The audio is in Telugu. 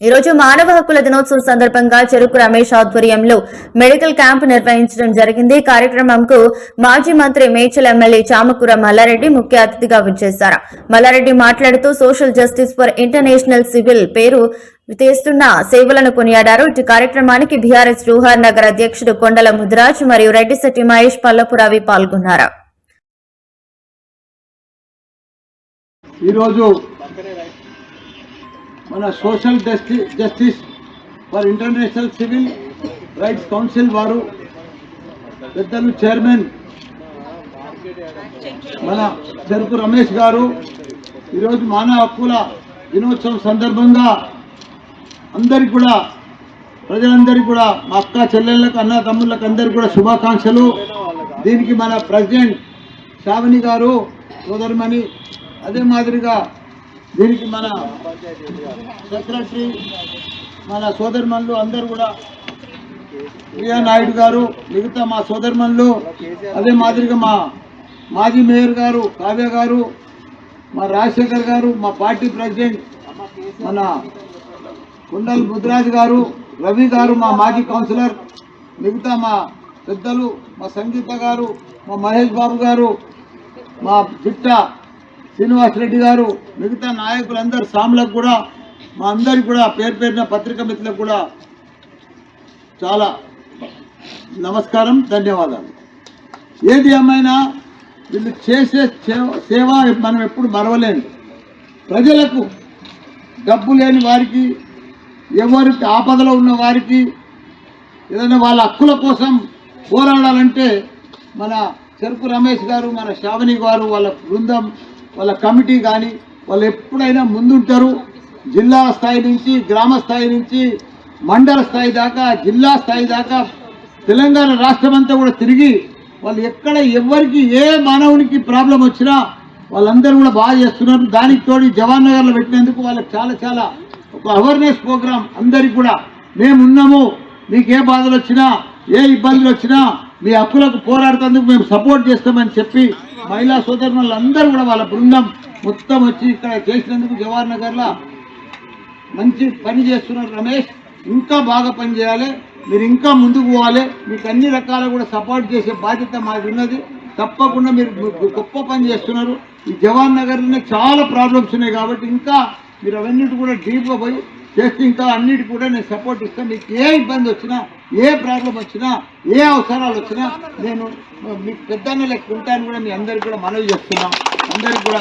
ఈ రోజు మానవ హక్కుల దినోత్సవం సందర్భంగా చెరుకు రమేష్ ఆధ్వర్యంలో మెడికల్ క్యాంప్ నిర్వహించడం జరిగింది. ఈ కార్యక్రమంకు మాజీ మంత్రి మేచల్ ఎమ్మెల్యే చామకూర మల్లారెడ్డి ముఖ్య అతిథిగా విచ్చేశారు. మల్లారెడ్డి మాట్లాడుతూ social justice for international civil పేరు చేస్తున్న సేవలను కొనియాడారు. ఇటు కార్యక్రమానికి బీఆర్ఎస్ జూహార్ నగర్ అధ్యక్షుడు కొండల ముదిరాజ్ మరియు రెడ్డిశెట్టి మహేష్ పల్లపు రవి పాల్గొన్నారు. ఈరోజు మన social justi justice for international civil rights council వారు పెద్దలు చైర్మన్ మన చెరుకు రమేష్ గారు ఈరోజు మానవ హక్కుల దినోత్సవం సందర్భంగా అందరికి కూడా ప్రజలందరికీ కూడా మా అక్క చెల్లెళ్ళకు అన్న తమ్ముళ్ళకు అందరికీ కూడా శుభాకాంక్షలు. దీనికి మన ప్రెసిడెంట్ శ్రావణి గారు సోదరిమణి అదే మాదిరిగా దీనికి మన సెక్రటరీ మన సోదరిమణులు అందరు కూడా ప్రియా నాయుడు గారు మిగతా మా సోదరిమణులు అదే మాదిరిగా మా మాజీ మేయర్ గారు కావ్య గారు మా రాజశేఖర్ గారు మా పార్టీ ప్రెసిడెంట్ మన కుండల్ బుద్రాజ్ గారు రవి గారు మా మాజీ కౌన్సిలర్ మిగతా మా పెద్దలు మా సంగీత గారు మా మహేష్ బాబు గారు మా చిట్ట శ్రీనివాస్ రెడ్డి గారు మిగతా నాయకులందరూ సాములకు కూడా మా అందరికి కూడా పేరు పేరున పత్రికా మిత్రులకు కూడా చాలా నమస్కారం ధన్యవాదాలు. ఏది ఏమైనా వీళ్ళు చేసే సేవ- సేవ మనం ఎప్పుడు మరవలేము. ప్రజలకు డబ్బు లేని వారికి ఎవరికి ఆపదలో ఉన్న వారికి ఏదైనా వాళ్ళ హక్కుల కోసం పోరాడాలంటే మన చెరుకు రమేష్ గారు మన శ్రావణి గారు వాళ్ళ బృందం వాళ్ళ కమిటీ కానీ వాళ్ళు ఎప్పుడైనా ముందుంటారు జిల్లా స్థాయి నుంచి గ్రామ స్థాయి నుంచి మండల స్థాయి దాకా జిల్లా స్థాయి దాకా తెలంగాణ రాష్ట్రం అంతా కూడా తిరిగి వాళ్ళు ఎక్కడ ఎవరికి ఏ మానవునికి ప్రాబ్లం వచ్చినా వాళ్ళందరూ కూడా బాగా చేస్తున్నారు. దానికి తోడు జవాన్ నగర్లో పెట్టినందుకు వాళ్ళకి చాలా చాలా ఒక అవేర్నెస్ ప్రోగ్రామ్ అందరికి కూడా. మేము ఉన్నాము మీకు ఏ బాధలు వచ్చినా ఏ ఇబ్బందులు వచ్చినా మీ హక్కులకు పోరాడుతందుకు మేము సపోర్ట్ చేస్తామని చెప్పి మహిళా సోదరులు అందరూ కూడా వాళ్ళ బృందం మొత్తం వచ్చి ఇక్కడ చేసినందుకు జవహర్ నగర్లో మంచి పని చేస్తున్నారు రమేష్. ఇంకా బాగా పనిచేయాలి మీరు ఇంకా ముందుకు పోవాలి. మీకు అన్ని రకాల కూడా సపోర్ట్ చేసే బాధ్యత మాది ఉన్నది. తప్పకుండా మీరు గొప్ప పని చేస్తున్నారు. ఈ జవహర్ నగర్లోనే చాలా ప్రాబ్లమ్స్ ఉన్నాయి కాబట్టి ఇంకా మీరు అవన్నిటి కూడా డీప్గా పోయి చేస్తే ఇంకా అన్నిటి కూడా నేను సపోర్ట్ ఇస్తాను మీకు ఏ ఇబ్బంది వచ్చినా ఏ ప్రాబ్లం వచ్చినా ఏ అవసరాలు వచ్చినా నేను మీకు పెద్దన్న లెక్క ఉంటాను కూడా మీ అందరికి కూడా మనవి చేస్తున్నాం. అందరికి కూడా